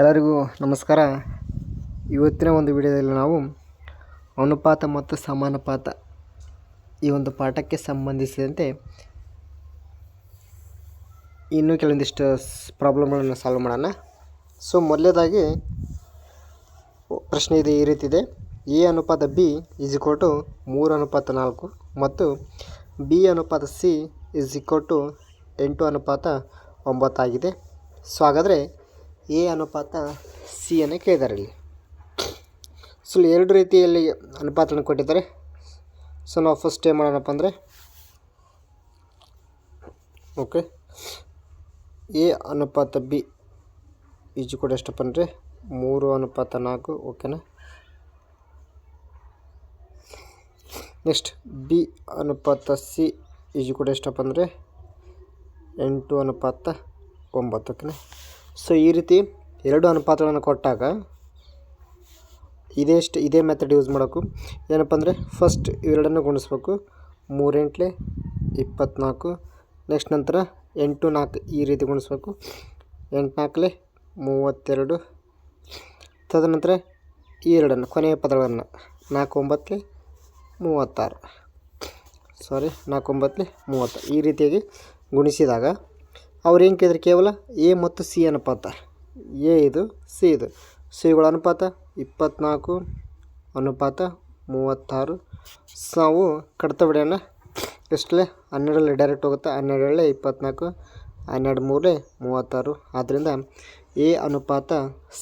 ಎಲ್ಲರಿಗೂ ನಮಸ್ಕಾರ. ಇವತ್ತಿನ ಒಂದು ವಿಡಿಯೋದಲ್ಲಿ ನಾವು ಅನುಪಾತ ಮತ್ತು ಸಮಾನುಪಾತ ಈ ಒಂದು ಪಾಠಕ್ಕೆ ಸಂಬಂಧಿಸಿದಂತೆ ಇನ್ನೂ ಕೆಲವೊಂದಿಷ್ಟು ಪ್ರಾಬ್ಲಮ್ಗಳನ್ನು ಸಾಲ್ವ್ ಮಾಡೋಣ. ಸೊ ಮೊದಲೇದಾಗಿ ಪ್ರಶ್ನೆ ಇದೆ, ಈ ರೀತಿ ಇದೆ. ಎ ಅನುಪಾತ ಬಿ ಇಸ್ ಇಕ್ವಲ್ ಟು ಮೂರು ಅನುಪಾತ ನಾಲ್ಕು ಮತ್ತು ಬಿ ಅನುಪಾತ ಸಿ ಇಸ್ ಇಕ್ವಲ್ ಟು ಎಂಟು ಅನುಪಾತ ಒಂಬತ್ತಾಗಿದೆ. ಸೊ ಹಾಗಾದರೆ ಎ ಅನುಪಾತ ಸಿ ಅನ್ನು ಕೇಳಿದ್ದಾರೆ ಇಲ್ಲಿ. ಸೊ ಎರಡು ರೀತಿಯಲ್ಲಿ ಅನುಪಾತವನ್ನು ಕೊಟ್ಟಿದ್ದಾರೆ. ಸೊ ನಾವು ಫಸ್ಟ್ ಏನು ಮಾಡೋಣಪ್ಪ ಅಂದರೆ ಓಕೆ ಎ ಅನುಪಾತ ಬಿ ಈಜು ಕೂಡ ಎಷ್ಟಪ್ಪ ಅಂದರೆ, ಮೂರು ಅನುಪಾತ ನಾಲ್ಕು ಓಕೆನಾ ನೆಕ್ಸ್ಟ್ ಬಿ ಅನುಪಾತ ಸಿ ಈಜು ಕೂಡ ಎಷ್ಟಪ್ಪ ಅಂದರೆ, ಎಂಟು ಅನುಪಾತ ಒಂಬತ್ತು ಓಕೆನಾ ಸೊ ಈ ರೀತಿ ಎರಡು ಅನುಪಾತಗಳನ್ನು ಕೊಟ್ಟಾಗ ಇದೇ ಇಷ್ಟು ಇದೇ ಮೆಥಡ್ ಯೂಸ್ ಮಾಡೋಕು. ಏನಪ್ಪ ಅಂದರೆ ಫಸ್ಟ್ ಇವೆರಡನ್ನು ಗುಣಿಸ್ಬೇಕು. ಮೂರೆಂಟ್ಲೆ ಇಪ್ಪತ್ತ್ನಾಲ್ಕು ನೆಕ್ಸ್ಟ್ ನಂತರ ಎಂಟು ನಾಲ್ಕು ಈ ರೀತಿ ಗುಣಿಸ್ಬೇಕು. ಎಂಟು ನಾಲ್ಕಲೆ ಮೂವತ್ತೆರಡು. ತದನಂತರ ಈ ಎರಡನ್ನು, ಕೊನೆಯ ಪದಗಳನ್ನು, ನಾಲ್ಕು ಒಂಬತ್ತಲೆ ಮೂವತ್ತಾರು. ಸಾರಿ ನಾಲ್ಕು ಒಂಬತ್ತಲೆ ಮೂವತ್ತು ಈ ರೀತಿಯಾಗಿ ಗುಣಿಸಿದಾಗ ಅವ್ರು ಏನು ಕೇಳಿದ್ರು? ಕೇವಲ ಎ ಮತ್ತು ಸಿ ಅನುಪಾತ. ಎ ಇದು, ಸಿ ಇದು. ಸಿಗಳ ಅನುಪಾತ ಇಪ್ಪತ್ತ್ನಾಲ್ಕು ಅನುಪಾತ, ಮೂವತ್ತಾರು. ಸೊ ನಾವು ಕಡಿತ ಬಿಡೋಣ ಎಷ್ಟಲೇ ಹನ್ನೆರಡರಲ್ಲಿ ಡೈರೆಕ್ಟ್ ಹೋಗುತ್ತೆ. ಹನ್ನೆರಡರಲ್ಲೇ ಇಪ್ಪತ್ತ್ನಾಲ್ಕು ಹನ್ನೆರಡು ಮೂರೇ ಮೂವತ್ತಾರು. ಆದ್ದರಿಂದ ಎ ಅನುಪಾತ,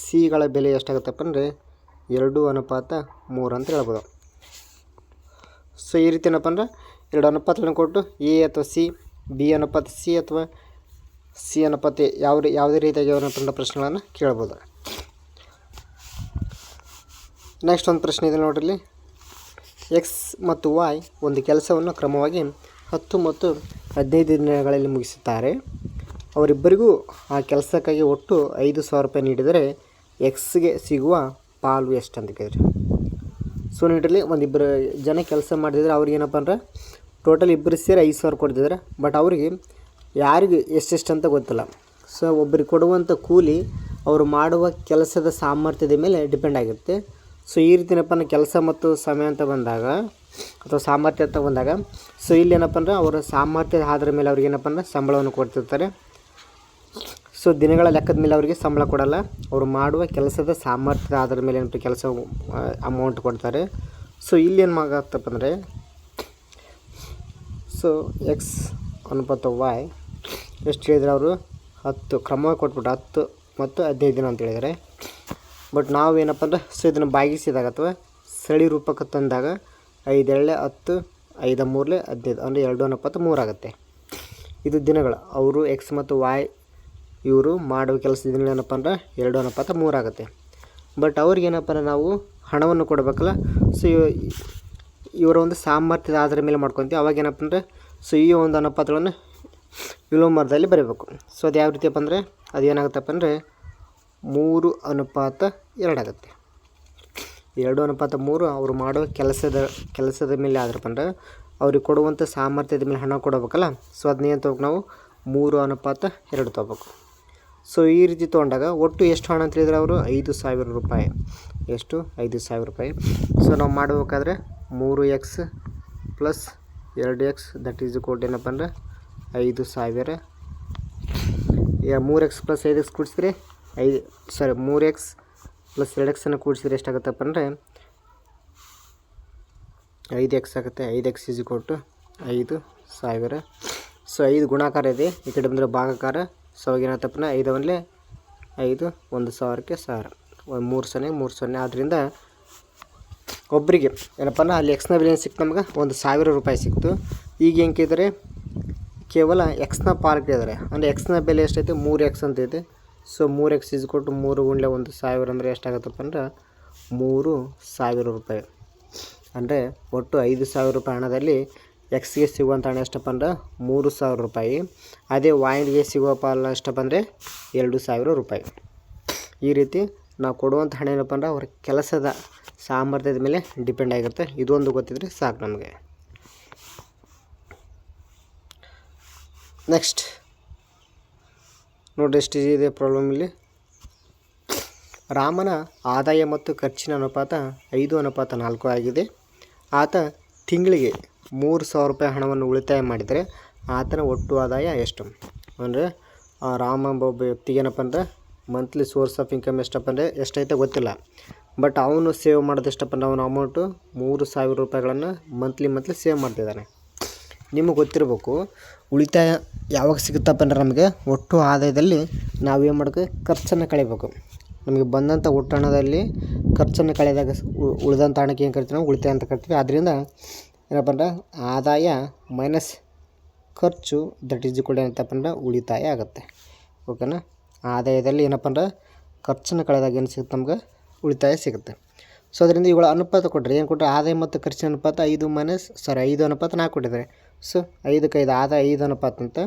ಸಿಗಳ ಬೆಲೆ ಎಷ್ಟಾಗುತ್ತಪ್ಪ ಅಂದರೆ ಎರಡು ಅನುಪಾತ ಮೂರು ಅಂತ ಹೇಳ್ಬೋದು. ಸೊ ಈ ರೀತಿ ಏನಪ್ಪ ಅಂದ್ರೆ ಎರಡು ಅನುಪಾತಗಳನ್ನು ಕೊಟ್ಟು ಎ ಅಥವಾ ಸಿ, ಬಿ ಅನುಪಾತ, ಸಿ ಅಥವಾ ಸಿ ಅನುಪಾತಿ ಯಾವ ರೀ ಯಾವುದೇ ರೀತಿಯಾಗಿ ಅವರ ಪ್ರಶ್ನೆಗಳನ್ನು ಕೇಳ್ಬೋದು. ನೆಕ್ಸ್ಟ್ ಒಂದು ಪ್ರಶ್ನೆ ಇದೆ ನೋಡ್ರಿ. ಎಕ್ಸ್ ಮತ್ತು ವಾಯ್ ಒಂದು ಕೆಲಸವನ್ನು ಕ್ರಮವಾಗಿ ಹತ್ತು ಮತ್ತು ಹದಿನೈದು ದಿನಗಳಲ್ಲಿ ಮುಗಿಸುತ್ತಾರೆ. ಅವರಿಬ್ಬರಿಗೂ ಆ ಕೆಲಸಕ್ಕಾಗಿ ಒಟ್ಟು ಐದು ಸಾವಿರ ರೂಪಾಯಿ ನೀಡಿದರೆ ಎಕ್ಸ್ಗೆ ಸಿಗುವ ಪಾಲು ಎಷ್ಟು ಅಂತ ಕೇಳಿದ್ರಿ ಸೊ ನೀಡಿರಲಿ ಒಂದಿಬ್ಬರು ಜನ ಕೆಲಸ ಮಾಡಿದರೆ ಅವ್ರಿಗೆ ಏನಪ್ಪ ಅಂದ್ರೆ ಟೋಟಲ್ ಇಬ್ಬರು ಸೇರಿ ಐದು ಸಾವಿರ ಕೊಡ್ತಿದ್ದಾರೆ. ಬಟ್ ಅವರಿಗೆ ಯಾರಿಗೆ ಎಷ್ಟೆಷ್ಟು ಅಂತ ಗೊತ್ತಿಲ್ಲ. ಸೊ ಒಬ್ಬರಿಗೆ ಕೊಡುವಂಥ ಕೂಲಿ ಅವರು ಮಾಡುವ ಕೆಲಸದ ಸಾಮರ್ಥ್ಯದ ಮೇಲೆ ಡಿಪೆಂಡ್ ಆಗಿರುತ್ತೆ. ಸೊ ಈ ರೀತಿ ಏನಪ್ಪ ಅಂದ್ರೆ ಕೆಲಸ ಮತ್ತು ಸಮಯ ಅಂತ ಬಂದಾಗ, ಅಥವಾ ಸಾಮರ್ಥ್ಯ ಅಂತ ಬಂದಾಗ ಸೊ ಇಲ್ಲಿ ಏನಪ್ಪ ಅಂದ್ರೆ ಅವರ ಸಾಮರ್ಥ್ಯದ ಆಧಾರದ ಮೇಲೆ ಅವ್ರಿಗೆ ಏನಪ್ಪ ಅಂದ್ರೆ ಸಂಬಳವನ್ನು ಕೊಡ್ತಿರ್ತಾರೆ. ಸೊ ದಿನಗಳ ಲೆಕ್ಕದ ಮೇಲೆ ಅವರಿಗೆ ಸಂಬಳ ಕೊಡಲ್ಲ. ಅವರು ಮಾಡುವ ಕೆಲಸದ ಸಾಮರ್ಥ್ಯದ ಆಧಾರದ ಮೇಲೆ ಏನಪ್ಪ ಕೆಲಸ ಅಮೌಂಟ್ ಕೊಡ್ತಾರೆ. ಸೊ ಇಲ್ಲಿ ಏನು ಆಗತ್ತಪ್ಪ ಅಂದರೆ ಸೊ ಎಕ್ಸ್ ಅನುಪಾತ ವಾಯ್ ಎಷ್ಟು ಹೇಳಿದ್ರು ಅವರು? ಹತ್ತು. ಕ್ರಮವಾಗಿ ಕೊಟ್ಬಿಟ್ಟು ಹತ್ತು ಮತ್ತು ಹದಿನೈದು ದಿನ ಅಂತ ಹೇಳಿದ್ದಾರೆ. ಬಟ್ ನಾವು ಏನಪ್ಪ ಅಂದ್ರೆ ಸೊ ಇದನ್ನು ಬಾಗಿಸಿದಾಗ ಅಥವಾ ಸಳಿ ರೂಪಕ್ಕೆ ತಂದಾಗ ಐದೆರಳೆ ಹತ್ತು, ಐದು ಮೂರಲೆ ಹದಿನೈದು ಅಂದರೆ ಎರಡು ಅನುಪಾತ ಮೂರಾಗುತ್ತೆ ಇದು ದಿನಗಳು. ಅವರು ಎಕ್ಸ್ ಮತ್ತು ವಾಯ್ ಇವರು ಮಾಡುವ ಕೆಲಸ ದಿನಗಳು ಏನಪ್ಪ ಅಂದ್ರೆ ಎರಡು ಅನುಪಾತ ಮೂರಾಗುತ್ತೆ ಬಟ್ ಅವ್ರಿಗೆ ಏನಪ್ಪ ಅಂದ್ರೆ ನಾವು ಹಣವನ್ನು ಕೊಡಬೇಕಲ್ಲ. ಸೊ ಇವರ ಒಂದು ಸಾಮರ್ಥ್ಯದ ಆಧಾರದ ಮೇಲೆ ಮಾಡ್ಕೊತೀವಿ. ಅವಾಗ ಏನಪ್ಪ ಅಂದರೆ ಸೊ ಈ ಒಂದು ಅನುಪಾತಗಳನ್ನು ವಿಲೋಮರದಲ್ಲಿ ಬರೀಬೇಕು. ಸೊ ಅದು ಯಾವ ರೀತಿಯಪ್ಪ ಅಂದರೆ, ಅದು ಏನಾಗುತ್ತಪ್ಪ ಅಂದರೆ, ಮೂರು ಅನುಪಾತ ಎರಡಾಗುತ್ತೆ. ಎರಡು ಅನುಪಾತ ಮೂರು, ಅವರು ಮಾಡೋ ಕೆಲಸದ ಕೆಲಸದ ಮೇಲೆ ಆದ್ರಪ್ಪ ಅಂದ್ರೆ, ಅವ್ರಿಗೆ ಕೊಡುವಂಥ ಸಾಮರ್ಥ್ಯದ ಮೇಲೆ ಹಣ ಕೊಡಬೇಕಲ್ಲ? ಸೊ ಅದನ್ನೇನು ತೊಗೋಬೇಕು ನಾವು? ಮೂರು ಅನುಪಾತ ಎರಡು ತೊಗೋಬೇಕು. ಸೊ ಈ ರೀತಿ ತೊಗೊಂಡಾಗ ಒಟ್ಟು ಎಷ್ಟು ಹಣ ಅಂತ ಹೇಳಿದ್ರೆ ಅವರು? ಐದು ಸಾವಿರ ರೂಪಾಯಿ. ಎಷ್ಟು? ಐದು ಸಾವಿರ ರೂಪಾಯಿ. ಸೊ ನಾವು ಮಾಡಬೇಕಾದ್ರೆ ಮೂರು ಎಕ್ಸ್ ಪ್ಲಸ್ ಎರಡು ಎಕ್ಸ್ ದಟ್ ಈಸ್ ಕೋಟ್ ಏನಪ್ಪ ಅಂದ್ರೆ ಐದು ಸಾವಿರ. ಮೂರು ಎಕ್ಸ್ ಪ್ಲಸ್ ಐದು ಎಕ್ಸ್ ಕೂಡಿಸಿದ್ರೆ ಐದು ಸಾರಿ ಮೂರು ಎಕ್ಸ್ ಪ್ಲಸ್ ಎರಡು ಎಕ್ಸನ್ನು ಕೂಡಿಸಿದ್ರೆ ಎಷ್ಟಾಗುತ್ತಪ್ಪ ಅಂದರೆ ಐದು ಎಕ್ಸ್ ಆಗುತ್ತೆ. ಐದು ಎಕ್ಸ್ ಈಸ್ ಕೊಟ್ಟು ಐದು ಸಾವಿರ. ಸೊ ಐದು ಗುಣಾಕಾರ ಇದೆ. ಈ ಕಡೆ ಬಂದರೆ ಭಾಗಾಕಾರ. ಸೊ ಏನಾಗುತ್ತಪ್ಪ ಐದು ಒಂದಲೇ ಐದು, ಒಂದು ಸಾವಿರಕ್ಕೆ ಸಾವಿರ ಒಂದು ಮೂರು ಸೊನ್ನೆ ಮೂರು ಸೊನ್ನೆ. ಆದ್ದರಿಂದ ಒಬ್ಬರಿಗೆ ಏನಪ್ಪ ಅಲ್ಲಿ ಎಕ್ಸ್ನ ಬೆಲೆ ಸಿಕ್ತು ನಮ್ಗೆ? ಒಂದು ಸಾವಿರ ರೂಪಾಯಿ ಸಿಕ್ತು. ಈಗ ಕೇಳಿದರೆ ಕೇವಲ ಎಕ್ಸ್ನ ಪಾರ್ಕ್ ಇದ್ದಾರೆ ಅಂದರೆ ಎಕ್ಸ್ನ ಬೆಲೆ ಎಷ್ಟೈತೆ? ಮೂರು ಎಕ್ಸ್ ಅಂತೈತೆ. ಸೊ ಮೂರು ಎಕ್ಸ್ ಇಸ್ ಕೊಟ್ಟು ಮೂರು ಗುಂಡ್ಲೆ ಒಂದು ಸಾವಿರ ಅಂದರೆ ಎಷ್ಟಾಗತ್ತಪ್ಪ ಅಂದ್ರೆ ಮೂರು ಸಾವಿರ ರೂಪಾಯಿ. ಅಂದರೆ ಒಟ್ಟು ಐದು ಸಾವಿರ ರೂಪಾಯಿ ಹಣದಲ್ಲಿ ಎಕ್ಸ್ಗೆ ಸಿಗುವಂಥ ಹಣ ಎಷ್ಟಪ್ಪ ಅಂದ್ರೆ ಮೂರು ಸಾವಿರ ರೂಪಾಯಿ. ಅದೇ ವಾಯಿನ್ಗೆ ಸಿಗುವ ಪಾಲ ಎಷ್ಟಪ್ಪ ಅಂದರೆ ಎರಡು ಸಾವಿರ ರೂಪಾಯಿ. ಈ ರೀತಿ ನಾವು ಕೊಡುವಂಥ ಹಣ ಏನಪ್ಪ ಅಂದ್ರೆ ಅವ್ರ ಕೆಲಸದ ಸಾಮರ್ಥ್ಯದ ಮೇಲೆ ಡಿಪೆಂಡ್ ಆಗಿರುತ್ತೆ. ಇದೊಂದು ಗೊತ್ತಿದ್ರೆ ಸಾಕು ನಮಗೆ. ನೆಕ್ಸ್ಟ್ ನೋಡಿ ಎಷ್ಟು ಇದೆ ಪ್ರಾಬ್ಲಮ್ ಇಲ್ಲಿ. ರಾಮನ ಆದಾಯ ಮತ್ತು ಖರ್ಚಿನ ಅನುಪಾತ ಐದು, ಅನುಪಾತ ನಾಲ್ಕು ಆಗಿದೆ. ಆತ ತಿಂಗಳಿಗೆ ಮೂರು ಸಾವಿರ ರೂಪಾಯಿ ಹಣವನ್ನು ಉಳಿತಾಯ ಮಾಡಿದರೆ ಆತನ ಒಟ್ಟು ಆದಾಯ ಎಷ್ಟು? ಅಂದರೆ ರಾಮ ಒಬ್ಬ ವ್ಯಕ್ತಿಗೆ ಏನಪ್ಪ ಅಂದರೆ ಮಂತ್ಲಿ ಸೋರ್ಸ್ ಆಫ್ ಇನ್ಕಮ್ ಎಷ್ಟಪ್ಪ ಅಂದರೆ, ಎಷ್ಟೈತೆ ಗೊತ್ತಿಲ್ಲ. ಬಟ್ ಅವನು ಸೇವ್ ಮಾಡೋದು ಎಷ್ಟಪ್ಪ ಅಂದರೆ, ಅವನ ಅಮೌಂಟು ಮೂರು ಸಾವಿರ ರೂಪಾಯಿಗಳನ್ನು ಮಂತ್ಲಿ ಮಂತ್ಲಿ ಸೇವ್ ಮಾಡ್ತಿದ್ದಾನೆ. ನಿಮಗೆ ಗೊತ್ತಿರಬೇಕು, ಉಳಿತಾಯ ಯಾವಾಗ ಸಿಗುತ್ತಪ್ಪ ಅಂದ್ರೆ ನಮಗೆ ಒಟ್ಟು ಆದಾಯದಲ್ಲಿ ನಾವು ಏನು ಮಾಡಬೇಕು? ಖರ್ಚನ್ನು ಕಳಿಬೇಕು. ನಮಗೆ ಬಂದಂಥ ಒಟ್ಟು ಹಣದಲ್ಲಿ ಖರ್ಚನ್ನು ಕಳೆದಾಗ ಉಳಿದಂಥ ಹಣಕ್ಕೆ ಏನು ಕರಿತೀವಿ ನಾವು? ಉಳಿತಾಯ ಅಂತ ಕರಿತೀವಿ ಅದರಿಂದ ಏನಪ್ಪ ಅಂದ್ರೆ ಆದಾಯ ಮೈನಸ್ ಖರ್ಚು ದಟ್ ಈಸ್ ಈಕ್ವಲ್ ಏನಪ್ಪ ಅಂದ್ರೆ ಉಳಿತಾಯ ಆಗುತ್ತೆ. ಓಕೆನಾ ಆದಾಯದಲ್ಲಿ ಏನಪ್ಪ ಅಂದ್ರೆ ಖರ್ಚನ್ನು ಕಳೆದಾಗ ಏನು ಸಿಗುತ್ತೆ ನಮ್ಗೆ? ಉಳಿತಾಯ ಸಿಗುತ್ತೆ. ಸೊ ಅದರಿಂದ ಇವುಗಳ ಅನುಪಾತ ಕೊಟ್ಟರೆ ಏನು ಕೊಟ್ಟರೆ ಆದಾಯ ಮತ್ತು ಖರ್ಚಿನ ಅನುಪಾತ ಐದು ಮೈನಸ್ ಸಾರಿ ಐದು ಅನುಪಾತ ನಾಲ್ಕು ಕೊಟ್ಟಿದ್ದಾರೆ. ಸೊ ಐದಕ್ಕೆ ಐದು ಆದ ಐದು ಅನುಪಾತ ಅಂತ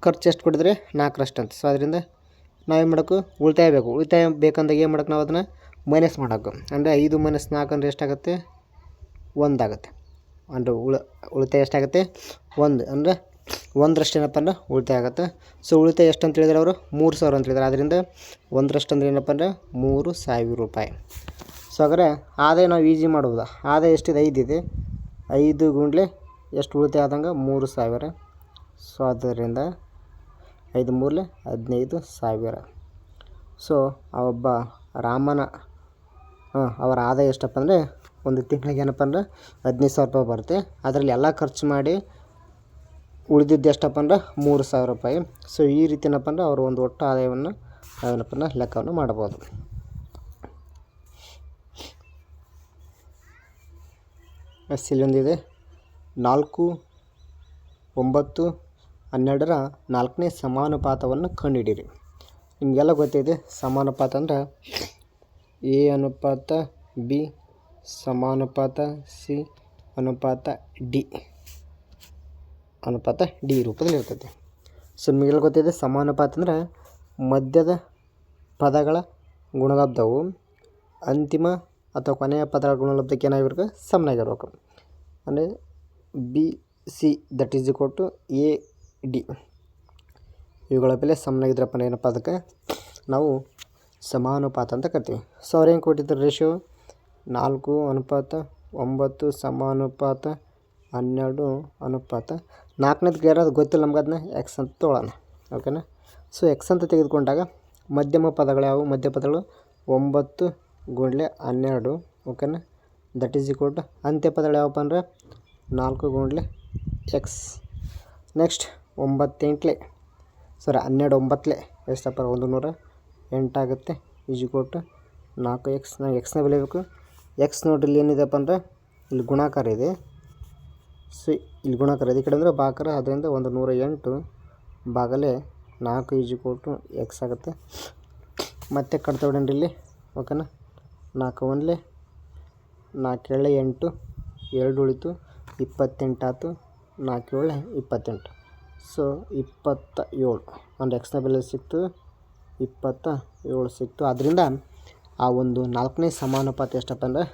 ಖರ್ಚು ಎಷ್ಟು ಕೊಡಿದ್ರೆ? ನಾಲ್ಕರಷ್ಟು ಅಂತ ಸೊ, ಅದರಿಂದ ನಾವೇನು ಮಾಡೋಕು? ಉಳಿತಾಯ ಬೇಕು. ಉಳಿತಾಯ ಬೇಕಂದಾಗ ಏನು ಮಾಡೋಕೆ ನಾವು ಅದನ್ನು ಮೈನಸ್ ಮಾಡೋಕು. ಅಂದರೆ ಐದು ಮೈನಸ್ ನಾಲ್ಕು ಅಂದರೆ ಎಷ್ಟಾಗುತ್ತೆ? ಒಂದಾಗುತ್ತೆ. ಅಂದರೆ ಉಳ, ಉಳಿತಾಯ ಎಷ್ಟಾಗುತ್ತೆ? ಒಂದು. ಅಂದರೆ ಒಂದರಷ್ಟು ಏನಪ್ಪ ಅಂದ್ರೆ ಉಳಿತಾಯ ಆಗುತ್ತೆ. ಸೊ, ಉಳಿತಾಯ ಎಷ್ಟು ಅಂತ ಹೇಳಿದ್ರೆ ಅವರು? ಮೂರು ಸಾವಿರ ಅಂತ ಹೇಳಿದ್ದಾರೆ ಅದರಿಂದ ಒಂದರಷ್ಟು ಅಂದ್ರೆ ಏನಪ್ಪ ಅಂದರೆ ಮೂರು ಸಾವಿರ ರೂಪಾಯಿ. ಸೊ, ಹಾಗಾದ್ರೆ ಆದಾಯ ನಾವು ಈಜಿ ಮಾಡ್ಬೋದಾ ಆದಾಯ ಎಷ್ಟಿದೆ? ಐದಿದೆ. ಐದು ಗುಂಡ್ಲೆ ಎಷ್ಟು ಉಳಿತಾಯ ಆದಂಗೆ? ಮೂರು ಸಾವಿರ. ಸೊ ಅದರಿಂದ ಐದು ಮೂರಲೆ ಹದಿನೈದು ಸಾವಿರ. ಸೊ ಆ ಒಬ್ಬ ರಾಮನ ಹಾಂ ಅವರ ಆದಾಯ ಎಷ್ಟಪ್ಪ ಅಂದರೆ, ಒಂದು ತಿಂಗಳಿಗೆ ಏನಪ್ಪ ಅಂದ್ರೆ ಹದಿನೈದು ಸಾವಿರ ರೂಪಾಯಿ ಬರುತ್ತೆ. ಅದರಲ್ಲಿ ಎಲ್ಲ ಖರ್ಚು ಮಾಡಿ ಉಳಿದಿದ್ದು ಎಷ್ಟಪ್ಪ ಅಂದ್ರೆ ಮೂರು ಸಾವಿರ ರೂಪಾಯಿ. ಸೊ ಈ ರೀತಿ ಏನಪ್ಪ ಅಂದ್ರೆ ಅವರು ಒಂದು ಒಟ್ಟು ಆದಾಯವನ್ನು ಏನಪ್ಪ ಅಂದ್ರೆ ಲೆಕ್ಕವನ್ನು ಮಾಡ್ಬೋದು. ಎಸ್ ನಾಲ್ಕು, ಒಂಬತ್ತು, ಹನ್ನೆರಡರ ನಾಲ್ಕನೇ ಸಮಾನುಪಾತವನ್ನು ಕಂಡುಹಿಡೀರಿ ನಿಮಗೆಲ್ಲ ಗೊತ್ತಿದೆ ಸಮಾನುಪಾತ ಅಂದ್ರೆ ಎ ಅನುಪಾತ, ಬಿ ಸಮಾನುಪಾತ, ಸಿ ಅನುಪಾತ, ಡಿ ಅನುಪಾತ, ಡಿ ರೂಪದಲ್ಲಿ ಇರ್ತದೆ ಸೊ ನಿಮಗೆಲ್ಲ ಗೊತ್ತಿದೆ ಸಮಾನುಪಾತ ಅಂದ್ರೆ ಮಧ್ಯದ ಪದಗಳ ಗುಣಲಬ್ಧವು ಅಂತಿಮ ಅಥವಾ ಕೊನೆಯ ಪದಗಳ ಗುಣಲಬ್ಧಕ್ಕೆ ಏನಾಗಿರ್ಬೇಕು? ಸಮನಾಗಿರ್ಬೇಕು. ಅಂದರೆ B, C, that is equal to A, D. ಇವುಗಳ ಬೆಲೆ ಸಮನಾಗಿದ್ರಪ್ಪ ಏನಪ್ಪ ಅದಕ್ಕೆ? ನಾವು ಸಮಾನುಪಾತ ಅಂತ ಕರಿತೀವಿ. ಸೊ ಅವ್ರು ಏನು ಕೊಟ್ಟಿದ್ದಾರೆ ರೇಷಿಯೋ ನಾಲ್ಕು ಅನುಪಾತ, ಒಂಬತ್ತು ಸಮಾನುಪಾತ, ಹನ್ನೆರಡು ಅನುಪಾತ. ನಾಲ್ಕನೇದು ಅದು ಗೊತ್ತಿಲ್ಲ ನಮ್ಗೆ ಅದನ್ನ ಎಕ್ಸ್ ಅಂತ ತೊಗೊಳ್ಳೋಣ ಓಕೆನಾ ಸೊ ಎಕ್ಸ್ ಅಂತ ತೆಗೆದುಕೊಂಡಾಗ ಮಧ್ಯಮ ಪದಗಳು ಯಾವುವು? ಮಧ್ಯ ಪದಗಳು ಒಂಬತ್ತು ಗುಂಡ್ಲೆ ಹನ್ನೆರಡು. ಓಕೆನಾ ದಟ್ ಈಸ್ ಈಕ್ವಲ್ ಟು ಅಂತ್ಯ ಪದಗಳು ಯಾವಪ್ಪ ಅಂದ್ರೆ ನಾಲ್ಕು ಗುಂಡ್ಲೆ ಎಕ್ಸ್ ನೆಕ್ಸ್ಟ್ ಒಂಬತ್ತೆಂಟ್ಲೆ. ಸರಿ, ಹನ್ನೆರಡು ಒಂಬತ್ತಲೆ ಎಷ್ಟಪ್ಪ, ಒಂದು ನೂರ ಎಂಟಾಗುತ್ತೆ ಈಜು ಟು ನಾಲ್ಕು ಎಕ್ಸ್ ನಾವು ಎಕ್ಸ್ನ ಬೆಳಿಬೇಕು ಬೇಕು ಎಕ್ಸ್ ನೋಡ್ರಿ ಇಲ್ಲಿ ಏನಿದೆಪ್ಪ ಅಂದ್ರೆ, ಇಲ್ಲಿ ಗುಣಾಕಾರ ಇದೆ. ಸೊ ಇಲ್ಲಿ ಗುಣಾಕಾರ ಇದೆ. ಈ ಕಡೆ ಅಂದರೆ ಬಾಕಾರ ಅದರಿಂದ ಒಂದು ನೂರ ಎಂಟು ಬಾಗಲೇ ನಾಲ್ಕು ಈಜು ಟು ಎಕ್ಸ್ ಆಗುತ್ತೆ. ಮತ್ತೆ ಕಟ್ತಾ ಬಿಡೋಣ್ರಿ ಇಲ್ಲಿ, ಓಕೆನಾ? ನಾಲ್ಕು ಒಂದಲೆ ನಾಲ್ಕು ಏಳೆ ಎಂಟು, ಎರಡು ಉಳಿತು. ಇಪ್ಪತ್ತೆಂಟು ಆಯ್ತು ನಾಲ್ಕು ಏಳು ಇಪ್ಪತ್ತೆಂಟು. ಸೊ ಇಪ್ಪತ್ತ ಏಳು ಒಂದು ಎಕ್ಸ್ನ ಬೆಲೆ ಸಿಕ್ತು ಇಪ್ಪತ್ತ ಏಳು ಸಿಕ್ತು. ಅದರಿಂದ ಆ ಒಂದು ನಾಲ್ಕನೇ ಸಮಾನುಪಾತ ಎಷ್ಟಪ್ಪ ಅಂದರೆ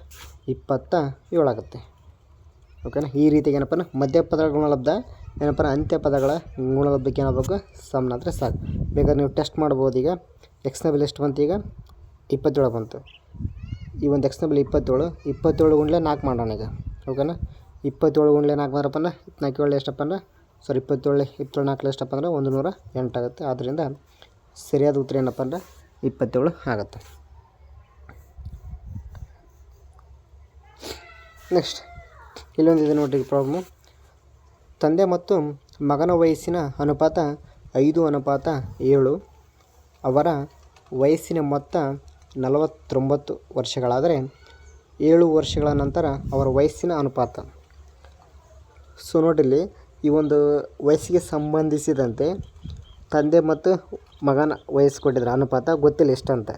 ಇಪ್ಪತ್ತ ಏಳಾಗುತ್ತೆ ಓಕೆನಾ ಈ ರೀತಿಗೆ ಏನಪ್ಪ ಅಂದ್ರೆ ಮಧ್ಯ ಪದಗಳ ಗುಣಲಬ್ಧ, ಏನಪ್ಪ ಅಂತ್ಯ ಪದಗಳ ಗುಣಲಬ್ಧಕ್ಕೆ ಏನಾಗಬೇಕು? ಸಮನಾದರೆ ಸಾಕು. ಬೇಕಾದ್ರೆ ನೀವು ಟೆಸ್ಟ್ ಮಾಡ್ಬೋದು ಈಗ. ಎಕ್ಸ್ನ ಬೆಲೆ ಎಷ್ಟು ಬಂತು ಈಗ? ಇಪ್ಪತ್ತೇಳು ಬಂತು. ಈ ಒಂದು ಎಕ್ಸ್ನ ಬೆಲೆ ಇಪ್ಪತ್ತೇಳು ಇಪ್ಪತ್ತೇಳು ಗುಂಡ್ಲೆ ನಾಲ್ಕು ಮಾಡೋಣ ಈಗ. ಓಕೆನಾ ಇಪ್ಪತ್ತೇಳು ಗುಂಡ್ಲೆ ನಾಲ್ಕು ಬಂದ್ರಪ್ಪ ಅಂದ್ರೆ ನಾಲ್ಕು ಏಳು ಎಷ್ಟಪ್ಪ ಅಂದ್ರೆ ಸಾರಿ ಇಪ್ಪತ್ತೇಳು ಇಪ್ಪತ್ತೇಳು ನಾಲ್ಕು ಎಷ್ಟಪ್ಪ ಅಂದ್ರೆ ಒಂದು ನೂರ ಎಂಟಾಗುತ್ತೆ ಆದ್ದರಿಂದ ಸರಿಯಾದ ಉತ್ತರ ಏನಪ್ಪ ಅಂದ್ರೆ ಇಪ್ಪತ್ತೇಳು ಆಗುತ್ತೆ. ನೆಕ್ಸ್ಟ್ ಇಲ್ಲೊಂದಿದೆ ನೋಡಿರಿ ಪ್ರಾಬ್ಲಮ್ಮು ತಂದೆ ಮತ್ತು ಮಗನ ವಯಸ್ಸಿನ ಅನುಪಾತ ಐದು, ಅನುಪಾತ ಏಳು. ಅವರ ವಯಸ್ಸಿನ ಮೊತ್ತ ನಲವತ್ತೊಂಬತ್ತು ವರ್ಷಗಳಾದರೆ ಏಳು ವರ್ಷಗಳ ನಂತರ ಅವರ ವಯಸ್ಸಿನ ಅನುಪಾತ. ಸೊ ನೋಡಿಲ್ಲಿ, ಈ ಒಂದು ವಯಸ್ಸಿಗೆ ಸಂಬಂಧಿಸಿದಂತೆ ತಂದೆ ಮತ್ತು ಮಗನ ವಯಸ್ಸು ಕೊಟ್ಟಿದ್ರು ಅನುಪಾತ ಗೊತ್ತಿಲ್ಲ ಎಷ್ಟಂತ.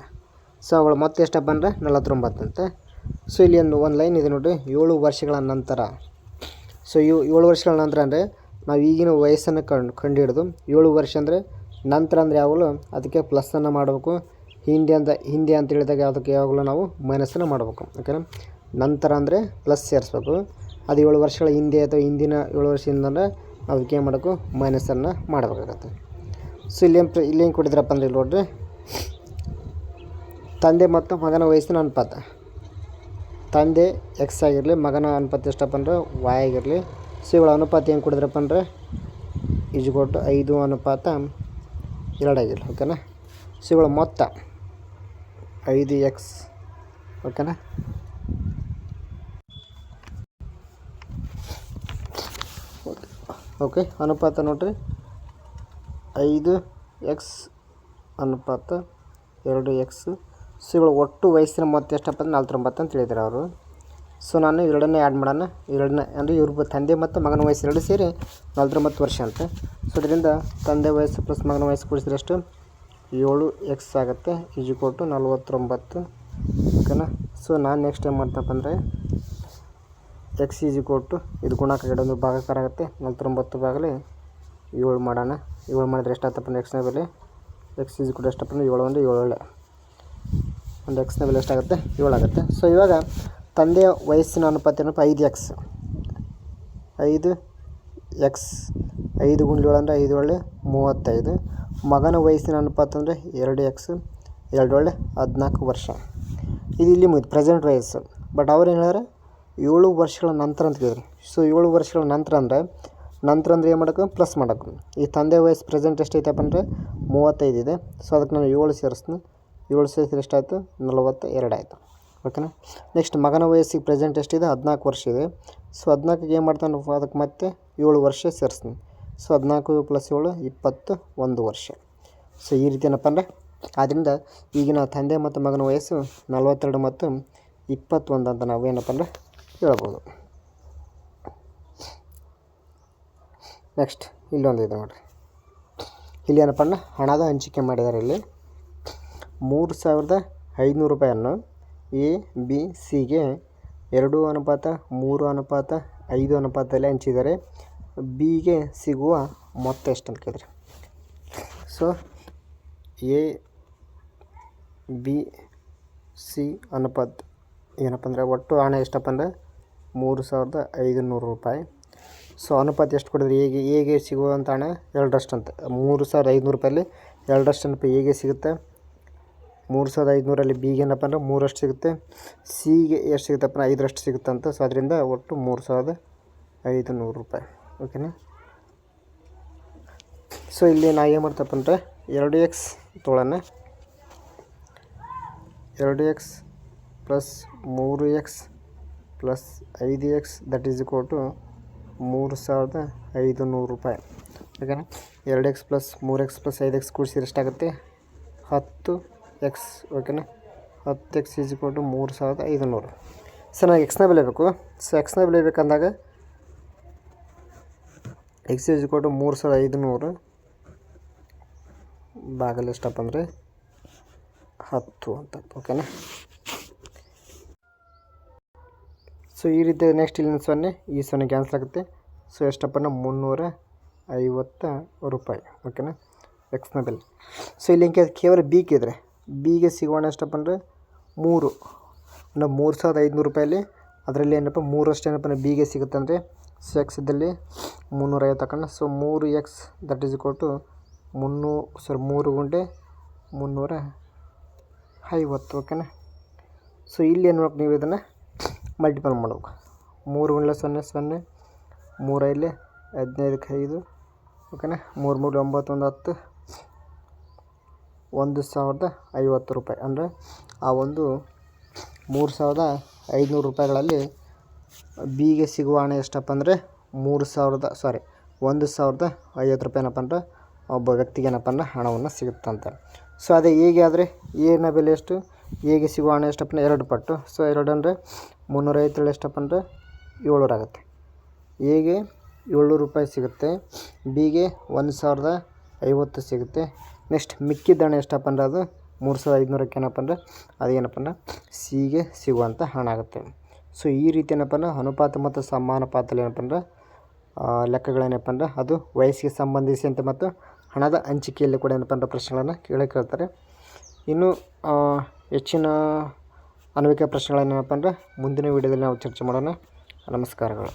ಸೊ ಅವಳು ಮತ್ತೆ ಎಷ್ಟಪ್ಪ ಅಂದರೆ ನಲವತ್ತೊಂಬತ್ತಂತೆ. ಸೊ ಇಲ್ಲಿ ಒಂದು ಒಂದು ಲೈನ್ ಇದೆ ನೋಡಿರಿ ಏಳು ವರ್ಷಗಳ ನಂತರ. ಸೊ ಇವು ಏಳು ವರ್ಷಗಳ ನಂತರ ಅಂದರೆ, ನಾವು ಈಗಿನ ವಯಸ್ಸನ್ನು ಕಂಡು, ಕಂಡುಹಿಡಿದು, ಏಳು ವರ್ಷ ಅಂದರೆ ನಂತರ ಅಂದರೆ ಯಾವಾಗಲೂ ಅದಕ್ಕೆ ಪ್ಲಸ್ಸನ್ನು ಮಾಡಬೇಕು. ಹಿಂದೆ ಅಂತ ಹಿಂದೆ ಅಂತ ಹೇಳಿದಾಗ ಅದಕ್ಕೆ ಯಾವಾಗಲೂ ನಾವು ಮೈನಸ್ಸನ್ನು ಮಾಡಬೇಕು. ಓಕೆನಾ ನಂತರ ಅಂದರೆ ಪ್ಲಸ್ ಸೇರಿಸ್ಬೇಕು. ಅದು ಏಳು ವರ್ಷಗಳ ಹಿಂದೆ ಅಥವಾ ಹಿಂದಿನ ಏಳು ವರ್ಷದಿಂದ ಅದಕ್ಕೆ ಏನು ಮಾಡಬೇಕು ಮೈನಸನ್ನು ಮಾಡಬೇಕಾಗತ್ತೆ. ಸೊ ಇಲ್ಲೇನು ಪ್ರ ಇಲ್ಲೇನು ಕೊಟ್ಟಿದ್ರಪ್ಪ ಅಂದ್ರೆ ಇಲ್ಲಿ ನೋಡ್ರಿ. ತಂದೆ ಮತ್ತು ಮಗನ ವಯಸ್ಸಿನ ಅನುಪಾತ. ತಂದೆ ಎಕ್ಸ್ ಆಗಿರಲಿ, ಮಗನ ಅನುಪಾತ ಎಷ್ಟಪ್ಪ ಅಂದ್ರೆ ವಾಯ್ ಆಗಿರಲಿ. ಸೊ ಇವುಗಳ ಅನುಪಾತ ಏನು ಕೊಡಿದ್ರಪ್ಪ ಅಂದರೆ ಈಜುಗೊಟ್ಟು ಐದು ಅನುಪಾತ ಎರಡಾಗಿರಲಿ ಓಕೆನಾ ಸೊ ಇವುಗಳ ಮೊತ್ತ ಐದು ಎಕ್ಸ್ ಓಕೆನಾ ಓಕೆ, ಅನುಪಾತ ನೋಡ್ರಿ. ಐದು ಎಕ್ಸ್ ಅನುಪಾತ, ಎರಡು ಎಕ್ಸ್. ಸೊ, ಇವಳು ಒಟ್ಟು ವಯಸ್ಸಿನ ಮೊತ್ತ ಎಷ್ಟಪ್ಪ ಅಂದ್ರೆ ನಲ್ವತ್ತೊಂಬತ್ತು ಅಂತ ಹೇಳಿದ್ದಾರೆ ಅವರು. ಸೊ, ನಾನು ಎರಡನ್ನೇ ಆ್ಯಡ್ ಮಾಡೋಣ. ಎರಡನೇ, ಅಂದರೆ ಇವ್ರ ತಂದೆ ಮತ್ತು ಮಗನ ವಯಸ್ಸು ಎರಡು ಸೇರಿ ನಲ್ವತ್ತೊಂಬತ್ತು ವರ್ಷ ಅಂತ. ಸೊ ಅದರಿಂದ ತಂದೆ ವಯಸ್ಸು ಪ್ಲಸ್ ಮಗನ ವಯಸ್ಸು ಕೂಡಿಸಿದ್ರೆ ಎಷ್ಟು? ಏಳು ಎಕ್ಸ್ ಆಗುತ್ತೆ, ಈಜು ಕೊಟ್ಟು ನಲ್ವತ್ತೊಂಬತ್ತು. ಓಕೆನಾ? ಸೊ, ನಾನು ನೆಕ್ಸ್ಟ್ ಏನು ಮಾಡ್ತಪ್ಪ ಅಂದರೆ ಎಕ್ಸ್ ಈಜಿ ಕೊಟ್ಟು ಇದು ಗುಣಾಕ ಒಂದು ಭಾಗಕಾರ ಆಗುತ್ತೆ ನಲ್ವತ್ತೊಂಬತ್ತು ಭಾಗಲಿ ಏಳು ಮಾಡೋಣ. ಏಳು ಮಾಡಿದ್ರೆ ಎಷ್ಟಾಗ್ತಪ್ಪ ಅಂದ್ರೆ ಎಕ್ಸ್ನ ಬೆಲೆ? ಎಕ್ಸ್ ಈಜಿ ಕೊಟ್ಟು ಎಷ್ಟಪ್ಪ ಏಳು ಒಂದು ಏಳು ಒಂದು ಎಕ್ಸ್ನ ಬೆಲೆ ಎಷ್ಟಾಗುತ್ತೆ? ಏಳು ಆಗುತ್ತೆ. ಸೊ ಇವಾಗ ತಂದೆಯ ವಯಸ್ಸಿನ ಅನುಪಾತ ಏನಪ್ಪ? ಐದು ಎಕ್ಸ್. ಐದು ಎಕ್ಸ್. ಐದು ಗುಂಡ್ಲು ಏಳು ಅಂದರೆ ಐದು ಒಳ್ಳೆ ಮೂವತ್ತೈದು. ಮಗನ ವಯಸ್ಸಿನ ಅನುಪಾತ ಅಂದರೆ ಎರಡು ಎಕ್ಸ್. ಎರಡು ಒಳ್ಳೆ ಹದಿನಾಲ್ಕು ವರ್ಷ. ಇದು ಇಲ್ಲಿ ಮುಗಿದು ಪ್ರೆಸೆಂಟ್ ವಯಸ್ಸು. ಬಟ್ ಅವ್ರು ಏನು ಹೇಳ್ಯಾರ? ಏಳು ವರ್ಷಗಳ ನಂತರ ಅಂತ ಕೇಳಿದ್ರು. ಸೊ ಏಳು ವರ್ಷಗಳ ನಂತರ ಅಂದರೆ ನಂತರ ಅಂದರೆ ಏನು ಮಾಡೋಕೆ ಪ್ಲಸ್ ಮಾಡೋಕೆ ಈ ತಂದೆ ವಯಸ್ಸು ಪ್ರೆಸೆಂಟ್ ಎಷ್ಟೈತಪ್ಪ ಅಂದರೆ, ಮೂವತ್ತೈದು ಇದೆ. ಸೊ ಅದಕ್ಕೆ ನಾನು ಏಳು ಸೇರಿಸ್ತೀನಿ. ಏಳು ಸೇರಿಸಿದ್ರೆ ಎಷ್ಟಾಯಿತು? ನಲವತ್ತ ಎರಡು ಆಯಿತು ಓಕೆನಾ ನೆಕ್ಸ್ಟ್ ಮಗನ ವಯಸ್ಸಿಗೆ ಪ್ರೆಸೆಂಟ್ ಎಷ್ಟಿದೆ? ಹದಿನಾಲ್ಕು ವರ್ಷ ಇದೆ. ಸೊ ಹದಿನಾಲ್ಕಿಗೆ ಏನು ಮಾಡ್ತಾನೆ ಅದಕ್ಕೆ ಮತ್ತೆ ಏಳು ವರ್ಷ ಸೇರಿಸ್ತೀನಿ. ಸೊ ಹದಿನಾಲ್ಕು ಪ್ಲಸ್ ಏಳು, ಇಪ್ಪತ್ತು ಒಂದು ವರ್ಷ. ಸೊ ಈ ರೀತಿ ಏನಪ್ಪ ಅಂದರೆ ಆದ್ದರಿಂದ ಈಗಿನ ತಂದೆ ಮತ್ತು ಮಗನ ವಯಸ್ಸು ನಲವತ್ತೆರಡು ಮತ್ತು ಇಪ್ಪತ್ತೊಂದು ಅಂತ ನಾವು ಏನಪ್ಪ ಅಂದರೆ ಹೇಳ್ಬೋದು. ನೆಕ್ಸ್ಟ್ ಇಲ್ಲೊಂದು ಇದೆ ನೋಡಿರಿ. ಇಲ್ಲಿ ಏನಪ್ಪ ಅಂದ್ರೆ ಹಣದ ಹಂಚಿಕೆ ಮಾಡಿದ್ದಾರೆ ಇಲ್ಲಿ. ಮೂರು ಸಾವಿರದ ಐದುನೂರು ರೂಪಾಯಿಯನ್ನು ಎ, ಬಿ ಸಿಗೆ ಎರಡು ಅನುಪಾತ, ಮೂರು ಅನುಪಾತ, ಐದು ಅನುಪಾತದಲ್ಲಿ ಹಂಚಿದ್ದಾರೆ. ಬಿಗೆ ಸಿಗುವ ಮೊತ್ತ ಎಷ್ಟು ಅಂತ ಕೇಳಿದ್ರೆ? ಸೊ ಎ, ಬಿ, ಸಿ ಅನುಪಾತ ಏನಪ್ಪ ಅಂದರೆ ಒಟ್ಟು ಹಣ ಎಷ್ಟಪ್ಪ ಅಂದರೆ ಮೂರು ಸಾವಿರದ ಐದು ನೂರು ರೂಪಾಯಿ. ಸೊ ಅನುಪಾತ ಎಷ್ಟು ಕೊಡಿದ್ರೆ? ಹೇಗೆ ಹೇಗೆ ಸಿಗುವಂಥ ಹಣ ಎರಡರಷ್ಟು ಅಂತ. ಮೂರು ಸಾವಿರದ ಐದುನೂರು ರೂಪಾಯಲ್ಲಿ ಎರಡರಷ್ಟು ಅನುಪ ಹೇಗೆ ಸಿಗುತ್ತೆ? ಮೂರು ಸಾವಿರದ ಐದುನೂರಲ್ಲಿ ಬಿಗೆ ಏನಪ್ಪ ಅಂದರೆ ಮೂರಷ್ಟು ಸಿಗುತ್ತೆ. ಸಿಗೆ ಎಷ್ಟು ಸಿಗುತ್ತಪ್ಪ ಐದರಷ್ಟು ಸಿಗುತ್ತೆ ಅಂತ. ಸೊ ಅದರಿಂದ ಒಟ್ಟು ಮೂರು ಸಾವಿರದ ಐದು ನೂರು ರೂಪಾಯಿ ಓಕೆನಾ ಸೊ ಇಲ್ಲಿ ನಾ ಏನು ಮಾಡ್ತಪ್ಪ ಅಂದರೆ ಎರಡು ಎಕ್ಸ್ ತೊಗೊಳ್ಳೋಣ ಎರಡು ಎಕ್ಸ್ ಪ್ಲಸ್ ಮೂರು ಎಕ್ಸ್ ಪ್ಲಸ್ ಐದು X that is equal to ಮೂರು ಸಾವಿರದ ಐದು ನೂರು ರೂಪಾಯಿ. ಓಕೆನಾ? ಎರಡು ಎಕ್ಸ್ ಪ್ಲಸ್ ಮೂರು ಎಕ್ಸ್ ಪ್ಲಸ್ ಐದು ಎಕ್ಸ್ ಕೂಡಿಸಿದ್ರೆ ಎಷ್ಟಾಗುತ್ತೆ? ಹತ್ತು ಎಕ್ಸ್, ಓಕೆನಾ? ಹತ್ತು ಎಕ್ಸ್ ಈಸ್ ಇಕ್ವಲ್ ಟು ಮೂರು ಸಾವಿರದ ಐದು ನೂರು ಸೊ ನಾವು ಎಕ್ಸ್ನ ಬೆಲೆ ಬೇಕು. ಸೊ ಎಕ್ಸ್ನ ಬೆಳಿಬೇಕಂದಾಗ ಎಕ್ಸ್ ಈಸ್ ಇಕ್ವಲ್ ಟು ಮೂರು ಸಾವಿರದ ಐದು ನೂರು ಬಾಗಲ್ ಎಷ್ಟಪ್ಪ ಅಂದರೆ ಹತ್ತು ಅಂತ, ಓಕೆನಾ? ಸೊ ಈ ರೀತಿ ನೆಕ್ಸ್ಟ್ ಇಲ್ಲಿನ ಸೊನ್ನೆ, ಈ ಸೊನ್ನೆ ಕ್ಯಾನ್ಸಲ್ ಆಗುತ್ತೆ. ಸೊ ಎಷ್ಟಪ್ಪ ಅಂದ್ರೆ ಮುನ್ನೂರ ಐವತ್ತ ರೂಪಾಯಿ. ಓಕೆನಾ ಎಕ್ಸ್ನ ಬೆಲೆ ಸೊ ಇಲ್ಲಿ ಹಿಂಗೆ ಕೇವಲ ಬಿ ಇದ್ದರೆ ಬಿಗೆ ಸಿಗೋಣ ಎಷ್ಟಪ್ಪ ಅಂದರೆ ಮೂರು. ಅಂದರೆ ಮೂರು ಸಾವಿರದ ಐದುನೂರು ರೂಪಾಯಲ್ಲಿ, ಅದರಲ್ಲಿ ಏನಪ್ಪ? ಮೂರಷ್ಟು ಏನಪ್ಪ ಅಂದರೆ ಬಿಗೆ ಸಿಗುತ್ತೆ ಅಂದರೆ ಸೊ ಎಕ್ಸ್ ಇದ್ದಲ್ಲಿ ಮುನ್ನೂರೈವತ್ತು ಹಾಕೋಣ. ಸೊ ಮೂರು X that is equal to ಮುನ್ನೂ sorry ಮೂರು ಗುಂಡೆ ಮುನ್ನೂರ ಐವತ್ತು ಓಕೆನಾ ಸೊ ಇಲ್ಲಿ ಏನು ನೀವು ಇದನ್ನು? ಮಲ್ಟಿಪಲ್ ಮಾಡ್ಬೇಕು ಮೂರು ಗುಣಲೆ ಸೊನ್ನೆ ಸೊನ್ನೆ ಮೂರೈಲಿ ಹದಿನೈದಕ್ಕೆ ಐದು ಓಕೆನಾ ಮೂರು ಮೂರು ಒಂಬತ್ತೊಂದು ಹತ್ತು, ಒಂದು ಸಾವಿರದ ಐವತ್ತು ರೂಪಾಯಿ. ಅಂದರೆ ಆ ಒಂದು ಮೂರು ಸಾವಿರದ ಐದುನೂರು ರೂಪಾಯಿಗಳಲ್ಲಿ ಬಿಗೆ ಸಿಗುವ ಹಣ ಎಷ್ಟಪ್ಪ ಅಂದರೆ ಮೂರು ಸಾವಿರದ ಸಾರಿ ಒಂದು ಸಾವಿರದ ಐವತ್ತು ರೂಪಾಯಿ ಏನಪ್ಪ ಅಂದ್ರೆ ಒಬ್ಬ ವ್ಯಕ್ತಿಗೆ ಏನಪ್ಪ ಅಂದ್ರೆ ಹಣವನ್ನು ಸಿಗುತ್ತಂತ. ಸೊ ಅದೇ ಹೇಗೆ ಆದರೆ ಏನ ಬೆಲೆ ಎಷ್ಟು? ಹೇಗೆ ಸಿಗುವ ಹಣ ಎಷ್ಟಪ್ಪ ಎರಡು ಪಟ್ಟು. ಸೊ ಎರಡು ಅಂದರೆ ಮುನ್ನೂರೈವತ್ತೇಳು ಎಷ್ಟಪ್ಪ ಅಂದರೆ ಏಳ್ನೂರು ಆಗುತ್ತೆ. ಹೇಗೆ ಏಳ್ನೂರು ರೂಪಾಯಿ ಸಿಗುತ್ತೆ? ಬಿಗೆ ಒಂದು ಸಾವಿರದ ಐವತ್ತು ಸಿಗುತ್ತೆ. ನೆಕ್ಸ್ಟ್ ಮಿಕ್ಕಿದ್ದ ಹಣ ಎಷ್ಟಪ್ಪ ಅಂದ್ರೆ ಅದು? ಮೂರು ಸಾವಿರದ ಐದುನೂರಕ್ಕೆ ಏನಪ್ಪ ಅಂದರೆ ಅದು ಅಂದರೆ ಸಿಗೆ ಸಿಗುವಂಥ ಹಣ ಆಗುತ್ತೆ. ಸೊ ಈ ರೀತಿ ಏನಪ್ಪ ಅಂದ್ರೆ ಅನುಪಾತ ಮತ್ತು ಸಮಾನಪಾತದಲ್ಲಿ ಏನಪ್ಪ ಅಂದ್ರೆ ಲೆಕ್ಕಗಳೇನಪ್ಪ ಅಂದ್ರೆ ಅದು ವಯಸ್ಸಿಗೆ ಸಂಬಂಧಿಸಿದಂತೆ ಮತ್ತು ಹಣದ ಹಂಚಿಕೆಯಲ್ಲಿ ಕೂಡ ಏನಪ್ಪ ಅಂದ್ರೆ ಪ್ರಶ್ನೆಗಳನ್ನು ಕೇಳಕ್ಕೆ ಕೇಳ್ತಾರೆ. ಇನ್ನು ಹೆಚ್ಚಿನ ಅನ್ವಯಿಕ ಪ್ರಶ್ನೆಗಳೇನಪ್ಪ ಅಂದ್ರೆ ಮುಂದಿನ ವೀಡಿಯೋದಲ್ಲಿ ನಾವು ಚರ್ಚೆ ಮಾಡೋಣ. ನಮಸ್ಕಾರಗಳು.